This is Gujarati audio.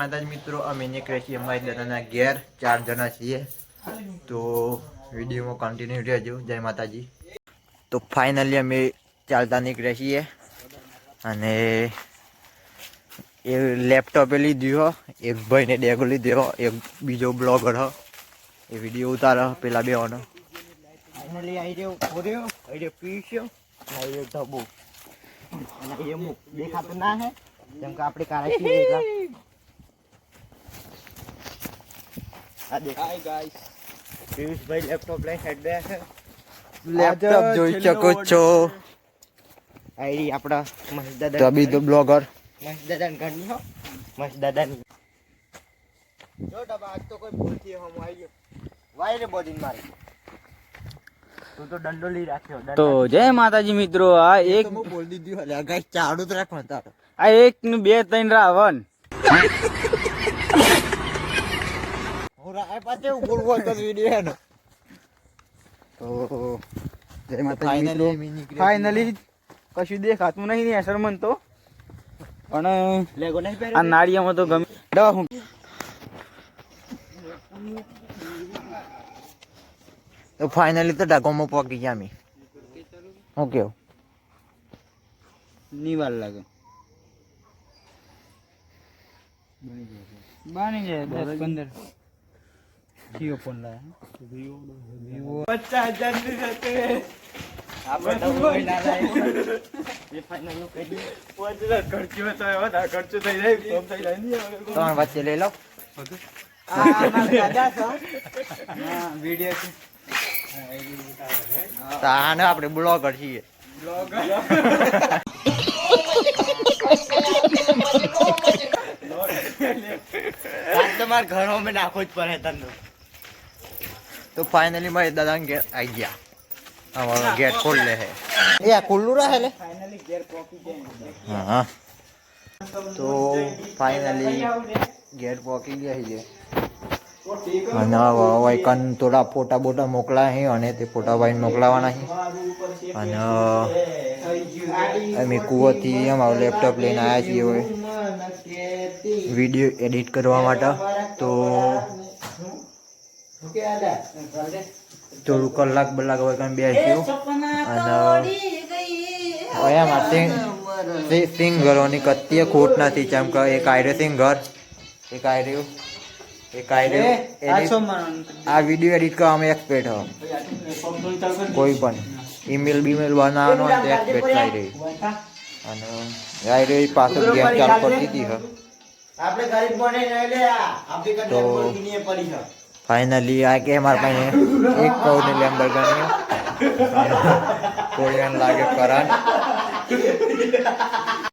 માતાજી મિત્રો અમે નીકળ્યા છીએ અમારી દાદાના ઘેર ચાર જણા છીએ. તો વિડીયોમાં કન્ટિન્યુ રહેજો. જય માતાજી. તો ફાઇનલી અમે ચાલતા નીકળ્યા છીએ અને એ લેપટોપે લીધું એક ભાઈને ડેગો લીધો એક બીજો બ્લોગર હ. એ વીડિયો ઉતારો પેલા બે ઓનો ફાઇનલી આઈ રહ્યો ફોર્યો આઈ રહ્યો પીસ્યો આઈ રહ્યો ધબો અને એ મુખ દેખાતું ના હે જેમ કે આપણે કાળા છીએ એટલા આ દેખ હાય ગાઈસ પિયુષભાઈ લેપટોપ લઈને હેડ બે છે લેપટોપ જોઈ શકો છો આઈડી આપણા મહેશ દાદા તબી તો બ્લોગર મહેશ દાદા ઘરની હો મહેશ દાદાની જો ડબા આજ તો કોઈ ભૂલથી હમ આવી ગયો વાયરે બોડીન મારી તું તો દંડો લઈ રાખ્યો દંડ તો જય માતાજી મિત્રો આ એક તો હું બોલ દીધું હલે ગાઈસ ચાડું જ રાખવાનું તારે આ એક નું બે ત્રણ રાવણ રાય પાછે હું બોલવો હતો વિડિયો એનો. તો જય માતાજી ફાઇનલી ફાઇનલી કશું દેખાતું નહીં ને અસર મન તો. પણ આ નાળિયામાં તો ગમે. દવા હું. તો ફાઇનલી તો ડાકોમાં પહોંચી ગયા અમે. હું કેવું? નિવાલ લાગે. બાની જાય દસ પંદર. જીઓ ફોન લાયા પચાસ હજારની સાથે આપણે તો કોઈ ના લાય. એ ફાઈનલનું કહી દઈએ. ખર્ચો તો વધારે ખર્ચો થઈ જાય કમ થઈ જાય નહીં તમારે વચ્ચે લઈ લો વીડિયો આને આપણે બ્લોગર છીએ તમારે ઘરોમાં નાખવો જ પડે તમને તો ફાઇનલી મારી દાદાને ઘેર આવી ગયા. અમારો ગેટ ખોલ લે હે. એ આ ખુલ્લું રહે લે. હા તો ફાઇનલી ગેટ પહોંચી ગયા છે. અને વાયકન થોડા ફોટા બોટા મોકલા છે અને તે ફોટા ભાઈ મોકલાવાના છે. અને અમે કુવાથી અમારું લેપટોપ લઈને આવ્યા છીએ હવે. વીડિયો એડિટ કરવા માટે. તો થોડું કલાક બલાક વાયકન બેસ્યું અને એમાં સિંગ સિંગરોની કત્તીએ ખોટ નથી જેમ કે એક આયરે સિંગર એક આયર્યું એક આયર્યું આ વીડિયો એડિટ કરવા અમે એક્સપર્ટ હો. કોઈ પણ. ઈમેલ બીમેલ બનાવવાનો હોય તો એક્સપેટ થઈ રહી અને આયરે પાછળ ગેમ ચાલુ કરતી હતી હો. આપણે ગરીબ બને એટલે લે આપણી પડી છે ફાઇનલી આ કે મારા પાસે એક કરોડની લેમ્બર ગણી કોરિયન લાગે કરાન